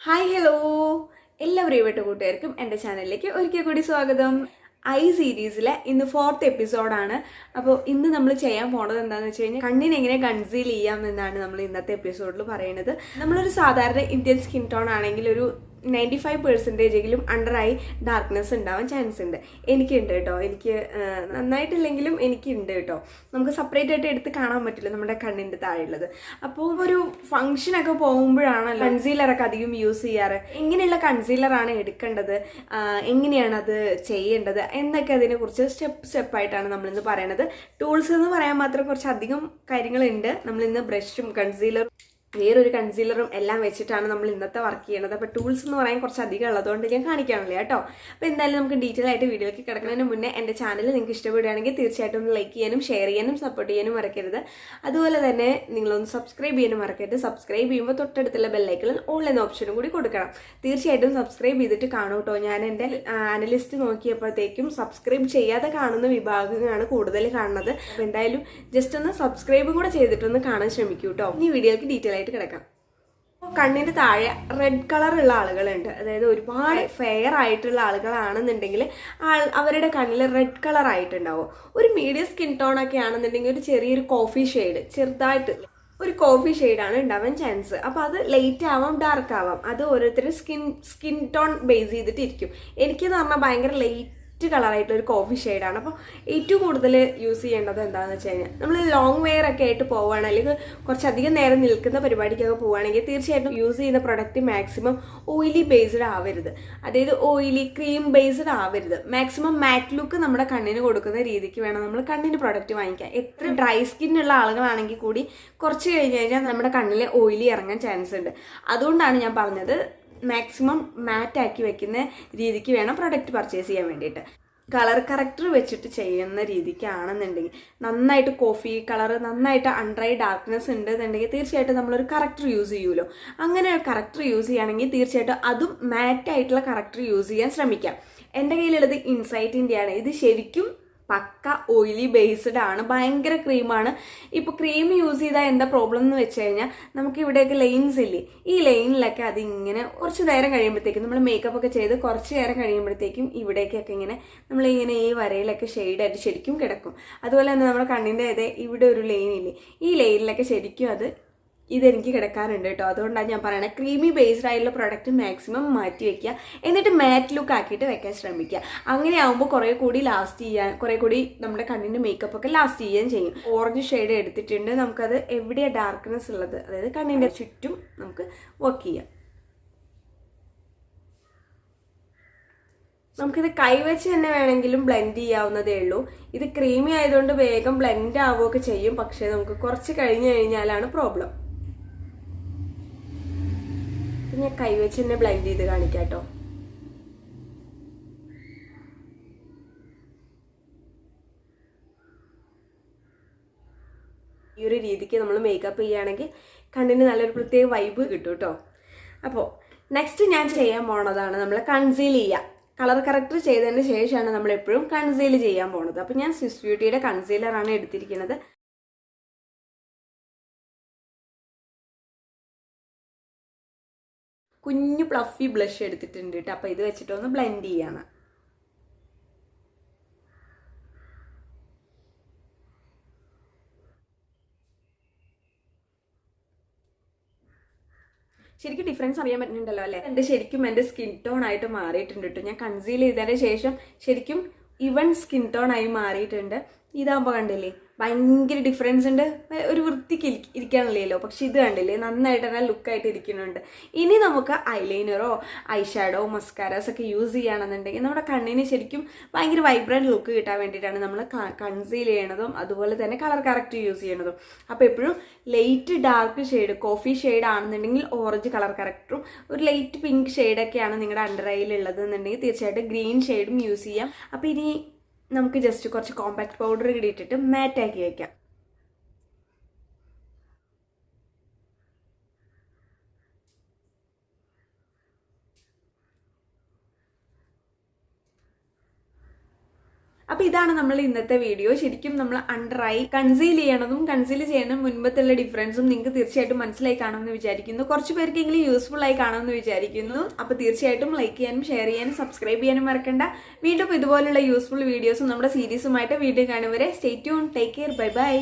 Hi hello എല്ലാ പ്രിയപ്പെട്ട കൂട്ടുകാർക്കും എന്റെ ചാനലിലേക്ക് ഒരിക്കൽ കൂടി സ്വാഗതം. ഐ സീരീസിലെ ഇന്ന് ഫോർത്ത് എപ്പിസോഡാണ് അപ്പോൾ ഇന്ന് നമ്മൾ ചെയ്യാൻ പോണത് എന്താണെന്ന് വെച്ച് കഴിഞ്ഞാൽ കണ്ണിനെ എങ്ങനെ കൺസീൽ ചെയ്യാം എന്നാണ് നമ്മൾ ഇന്നത്തെ എപ്പിസോഡിൽ പറയുന്നത്. നമ്മളൊരു സാധാരണ ഇന്ത്യൻ സ്കിൻ ടോൺ ആണെങ്കിൽ ഒരു നയന്റി ഫൈവ് പെർസെന്റേജെങ്കിലും അണ്ടർ ഐ ഡാർക്ക്നെസ് ഉണ്ടാവാൻ ചാൻസ് ഉണ്ട്. എനിക്കുണ്ട് കേട്ടോ. എനിക്ക് നന്നായിട്ടില്ലെങ്കിലും എനിക്കുണ്ട് കേട്ടോ. നമുക്ക് സെപ്പറേറ്റ് ആയിട്ട് എടുത്ത് കാണാൻ പറ്റില്ല നമ്മുടെ കണ്ണിന്റെ താഴെയുള്ളത്. അപ്പോൾ ഒരു ഫംഗ്ഷനൊക്കെ പോകുമ്പോഴാണ് കൺസീലറൊക്കെ അധികം യൂസ് ചെയ്യാറ്. എങ്ങനെയുള്ള കൺസീലറാണ് എടുക്കേണ്ടത്. എങ്ങനെയാണ് അത് ചെയ്യേണ്ടത് എന്നൊക്കെ അതിനെക്കുറിച്ച് സ്റ്റെപ്പ് സ്റ്റെപ്പായിട്ടാണ് നമ്മളിന്ന് പറയണത്. ടൂൾസ് എന്ന് പറയാൻ മാത്രം കുറച്ച് അധികം കാര്യങ്ങളുണ്ട്. നമ്മളിന്ന് ബ്രഷും കൺസീലറും വേറൊരു കൺസീലറും എല്ലാം വെച്ചിട്ടാണ് നമ്മൾ ഇന്നത്തെ വർക്ക് ചെയ്യണത്. അപ്പോൾ ടൂൾസ് എന്ന് പറയാൻ കുറച്ച് അധികം ഉള്ളതുകൊണ്ട് ഞാൻ കാണിക്കാനില്ല കേട്ടോ. അപ്പോൾ എന്തായാലും നമുക്ക് ഡീറ്റെയിൽ ആയിട്ട് വീഡിയോയ്ക്ക് കിടക്കുന്നതിന് മുന്നേ എന്റെ ചാനൽ നിങ്ങൾക്ക് ഇഷ്ടപ്പെടുകയാണെങ്കിൽ തീർച്ചയായിട്ടും ഒന്ന് ലൈക്ക് ചെയ്യാനും ഷെയർ ചെയ്യാനും സപ്പോർട്ട് ചെയ്യാനും മറക്കരുത്. അതുപോലെ തന്നെ നിങ്ങളൊന്ന് സബ്സ്ക്രൈബ് ചെയ്യാനും മറക്കരുത്. സബ്സ്ക്രൈബ് ചെയ്യുമ്പോൾ തൊട്ടടുത്തുള്ള ബെല്ലൈക്കിളിൽ ഓൾ എന്ന ഓപ്ഷനും കൂടി കൊടുക്കണം. തീർച്ചയായിട്ടും സബ്സ്ക്രൈബ് ചെയ്തിട്ട് കാണും കേട്ടോ. ഞാൻ എന്റെ അനലിസ്റ്റ് നോക്കിയപ്പോഴത്തേക്കും സബ്സ്ക്രൈബ് ചെയ്യാതെ കാണുന്ന വിഭാഗങ്ങളാണ് കൂടുതൽ കാണുന്നത്. എന്തായാലും ജസ്റ്റ് ഒന്ന് സബ്സ്ക്രൈബും കൂടെ ചെയ്തിട്ടൊന്ന് കാണാൻ ശ്രമിക്കൂ കേട്ടോ. ഈ വീഡിയോയ്ക്ക് ഡീറ്റെയിൽ ആയിട്ട് കിടക്കാം. കണ്ണിന്റെ താഴെ റെഡ് കളർ ഉള്ള ആളുകളുണ്ട്. അതായത് ഒരുപാട് ഫെയർ ആയിട്ടുള്ള ആളുകളാണെന്നുണ്ടെങ്കിൽ ആൾ അവരുടെ കണ്ണിൽ റെഡ് കളർ ആയിട്ടുണ്ടാവും. ഒരു മീഡിയം സ്കിൻ ടോൺ ഒക്കെ ആണെന്നുണ്ടെങ്കിൽ ഒരു ചെറിയൊരു കോഫി ഷെയ്ഡ് ചെറുതായിട്ട് ഒരു കോഫി ഷെയ്ഡാണ് ഉണ്ടാവാൻ ചാൻസ് അപ്പോൾ അത് ലൈറ്റ് ആവാം ഡാർക്ക് ആവാം. അത് ഓരോരുത്തരും സ്കിൻ സ്കിൻ ടോൺ ബേസ് ചെയ്തിട്ടിരിക്കും. എനിക്കെന്ന് പറഞ്ഞാൽ ഭയങ്കര ലൈറ്റ് കളറായിട്ടുള്ള ഒരു കോഫി ഷെയ്ഡാണ് അപ്പോൾ ഏറ്റവും കൂടുതൽ യൂസ് ചെയ്യേണ്ടത് എന്താണെന്ന് വെച്ച് കഴിഞ്ഞാൽ നമ്മൾ ലോങ് വെയർ ഒക്കെ ആയിട്ട് പോവുകയാണ് അല്ലെങ്കിൽ കുറച്ചധികം നേരം നിൽക്കുന്ന പരിപാടിക്കൊക്കെ പോവുകയാണെങ്കിൽ തീർച്ചയായിട്ടും യൂസ് ചെയ്യുന്ന പ്രൊഡക്റ്റ് മാക്സിമം ഓയിലി ബേസ്ഡ് ആവരുത്. അതായത് ഓയിലി ക്രീം ബേസ്ഡ് ആവരുത്. മാക്സിമം മാറ്റ് ലുക്ക് നമ്മുടെ കണ്ണിന് കൊടുക്കുന്ന രീതിക്ക് വേണം നമ്മൾ കണ്ണിന് പ്രൊഡക്റ്റ് വാങ്ങിക്കാം എത്ര ഡ്രൈ സ്കിന്നുള്ള ആളുകളാണെങ്കിൽ കൂടി കുറച്ച് കഴിഞ്ഞ് കഴിഞ്ഞാൽ നമ്മുടെ കണ്ണിൽ ഓയിലി ഇറങ്ങാൻ ചാൻസ് ഉണ്ട്. അതുകൊണ്ടാണ് ഞാൻ പറഞ്ഞത് മാക്സിമം മാറ്റ് ആക്കി വെക്കുന്ന രീതിക്ക് വേണം പ്രൊഡക്റ്റ് പർച്ചേസ് ചെയ്യാൻ വേണ്ടിയിട്ട്. കളർ കറക്റ്റർ വെച്ചിട്ട് ചെയ്യുന്ന രീതിക്കാണെന്നുണ്ടെങ്കിൽ നന്നായിട്ട് കോഫി കളർ നന്നായിട്ട് അൺഡ്രൈ ഡാർക്ക്നെസ് ഉണ്ട് എന്നുണ്ടെങ്കിൽ തീർച്ചയായിട്ടും നമ്മളൊരു കറക്റ്റർ യൂസ് ചെയ്യുമല്ലോ അങ്ങനെ ഒരു കറക്റ്റർ യൂസ് ചെയ്യുകയാണെങ്കിൽ തീർച്ചയായിട്ടും അതും മാറ്റായിട്ടുള്ള കറക്റ്റർ യൂസ് ചെയ്യാൻ ശ്രമിക്കാം. എന്റെ കയ്യിലുള്ളത് ഇൻസൈറ്റിന്റെയാണ് ഇത് ശരിക്കും പക്ക ഓയിലി ബേസ്ഡ് ആണ് ഭയങ്കര ക്രീമാണ് ഇപ്പോൾ ക്രീം യൂസ് ചെയ്താൽ എന്താ പ്രോബ്ലം എന്ന് വെച്ച് കഴിഞ്ഞാൽ നമുക്ക് ഇവിടെയൊക്കെ ലൈൻസ് ഇല്ലേ? ഈ ലൈനിലൊക്കെ അതിങ്ങനെ കുറച്ച് നേരം കഴിയുമ്പോഴത്തേക്കും നമ്മൾ മേക്കപ്പ് ഒക്കെ ചെയ്ത് കുറച്ച് നേരം കഴിയുമ്പോഴത്തേക്കും ഇവിടേക്കൊക്കെ ഇങ്ങനെ നമ്മൾ ഇങ്ങനെ ഈ വരയിലൊക്കെ ഷെയ്ഡായിട്ട് ശരിക്കും കിടക്കും. അതുപോലെ തന്നെ നമ്മുടെ കണ്ണിന്റെ ഇതേ ഇവിടെ ഒരു ലൈൻ ഇല്ലേ? ഈ ലൈനിലൊക്കെ ശരിക്കും അത് ഇതെനിക്ക് കിടക്കാറുണ്ട് കേട്ടോ അതുകൊണ്ടാണ് ഞാൻ പറയുന്നത് ക്രീമി ബേസ്ഡ് ആയിട്ടുള്ള പ്രൊഡക്റ്റ് മാക്സിമം മാറ്റി വെക്കുക. എന്നിട്ട് മാറ്റ് ലുക്ക് ആക്കിയിട്ട് വെക്കാൻ ശ്രമിക്കുക. അങ്ങനെ ആകുമ്പോൾ കുറേ കൂടി ലാസ്റ്റ് ചെയ്യാൻ കുറേ കൂടി നമ്മുടെ കണ്ണിന്റെ മേക്കപ്പ് ഒക്കെ ലാസ്റ്റ് ചെയ്യാൻ ചെയ്യും. ഓറഞ്ച് ഷെയ്ഡ് എടുത്തിട്ടുണ്ട്. നമുക്കത് എവിടെയാണ് ഡാർക്ക്നെസ് ഉള്ളത്? അതായത് കണ്ണിന്റെ ചുറ്റും നമുക്ക് വർക്ക് ചെയ്യാം. നമുക്കിത് കൈവച്ച് തന്നെ വേണമെങ്കിലും ബ്ലെൻഡ് ചെയ്യാവുന്നതേ ഉള്ളൂ. ഇത് ക്രീമി ആയതുകൊണ്ട് വേഗം ബ്ലെൻഡ് ആവുകയൊക്കെ ചെയ്യും. പക്ഷേ നമുക്ക് കുറച്ച് കഴിഞ്ഞ് കഴിഞ്ഞാലാണ് പ്രോബ്ലം ഞാൻ കൈവച്ച് തന്നെ ബ്ലൈൻഡ് ചെയ്ത് കാണിക്കാം കേട്ടോ ഈ ഒരു രീതിക്ക് നമ്മൾ മേക്കപ്പ് ചെയ്യുകയാണെങ്കിൽ കണ്ണിന് നല്ലൊരു പ്രത്യേക വൈബ് കിട്ടും കേട്ടോ അപ്പോൾ നെക്സ്റ്റ് ഞാൻ ചെയ്യാൻ പോണതാണ് നമ്മൾ കൺസീൽ ചെയ്യുക. കളർ കറക്റ്റ് ചെയ്തതിന് ശേഷമാണ് നമ്മൾ എപ്പോഴും കൺസീൽ ചെയ്യാൻ പോണത്. അപ്പോൾ ഞാൻ സ്വിസ് ബ്യൂട്ടിയുടെ കൺസീലറാണ് എടുത്തിരിക്കുന്നത്. കുഞ്ഞു പ്ലഫി ബ്ലഷ് എടുത്തിട്ടുണ്ട് കേട്ടോ അപ്പോൾ ഇത് വെച്ചിട്ടൊന്ന് ബ്ലെൻഡ് ചെയ്യാണ്. ശരിക്കും ഡിഫറൻസ് അറിയാൻ പറ്റുന്നുണ്ടല്ലോ അല്ലേ? എന്റെ ശരിക്കും എന്റെ സ്കിൻ ടോൺ ആയിട്ട് മാറിയിട്ടുണ്ട് കേട്ടോ ഞാൻ കൺസീൽ ചെയ്തതിന് ശേഷം ശരിക്കും ഇവൺ സ്കിൻ ടോൺ ആയി മാറിയിട്ടുണ്ട്. ഇതാകുമ്പോൾ കണ്ടില്ലേ? ഭയങ്കര ഡിഫറൻസ് ഉണ്ട്. ഒരു വൃത്തിക്ക് ഇരിക്കാനുള്ളല്ലോ പക്ഷെ ഇത് കണ്ടില്ലേ? നന്നായിട്ട് തന്നെ ലുക്കായിട്ട് ഇരിക്കുന്നുണ്ട്. ഇനി നമുക്ക് ഐലൈനറോ ഐ ഷാഡോ മസ്കാരാസ് ഒക്കെ യൂസ് ചെയ്യുകയാണെന്നുണ്ടെങ്കിൽ നമ്മുടെ കണ്ണിന് ശരിക്കും ഭയങ്കര വൈബ്രന്റ് ലുക്ക് കിട്ടാൻ വേണ്ടിയിട്ടാണ് നമ്മൾ കൺസീൽ ചെയ്യണതും അതുപോലെ തന്നെ കളർ കറക്റ്റ് യൂസ് ചെയ്യണതും അപ്പോൾ എപ്പോഴും light dark shade coffee shade ആണെന്നുണ്ടെങ്കിൽ ഓറഞ്ച് കളർ കറക്റ്ററും ഒരു ലൈറ്റ് പിങ്ക് ഷെയ്ഡൊക്കെയാണ് നിങ്ങളുടെ അണ്ടർ ഉള്ളത് എന്നുണ്ടെങ്കിൽ തീർച്ചയായിട്ടും ഗ്രീൻ ഷെയ്ഡും യൂസ് ചെയ്യാം. അപ്പോൾ ഇനി നമുക്ക് ജസ്റ്റ് കുറച്ച് കോമ്പാക്ട് പൗഡർ കൂടി മാറ്റാക്കി വയ്ക്കാം അപ്പോൾ ഇതാണ് നമ്മൾ ഇന്നത്തെ വീഡിയോ ശരിക്കും നമ്മൾ അണ്ടർ ഐ കൺസീൽ ചെയ്യണതും കൺസീൽ ചെയ്യണ മുൻപത്തുള്ള ഡിഫറൻസും നിങ്ങൾക്ക് തീർച്ചയായിട്ടും മനസ്സിലായി കാണുമെന്ന് വിചാരിക്കുന്നു. കുറച്ച് പേർക്കെങ്കിലും യൂസ്ഫുൾ ആയി കാണുമെന്ന് വിചാരിക്കുന്നു. അപ്പൊ തീർച്ചയായിട്ടും ലൈക്ക് ചെയ്യാനും ഷെയർ ചെയ്യാനും സബ്സ്ക്രൈബ് ചെയ്യാനും മറക്കണ്ട. വീണ്ടും ഇതുപോലുള്ള യൂസ്ഫുൾ വീഡിയോസും നമ്മുടെ സീരീസുമായിട്ട് വീണ്ടും കാണുവരെ stay tune take care bye bye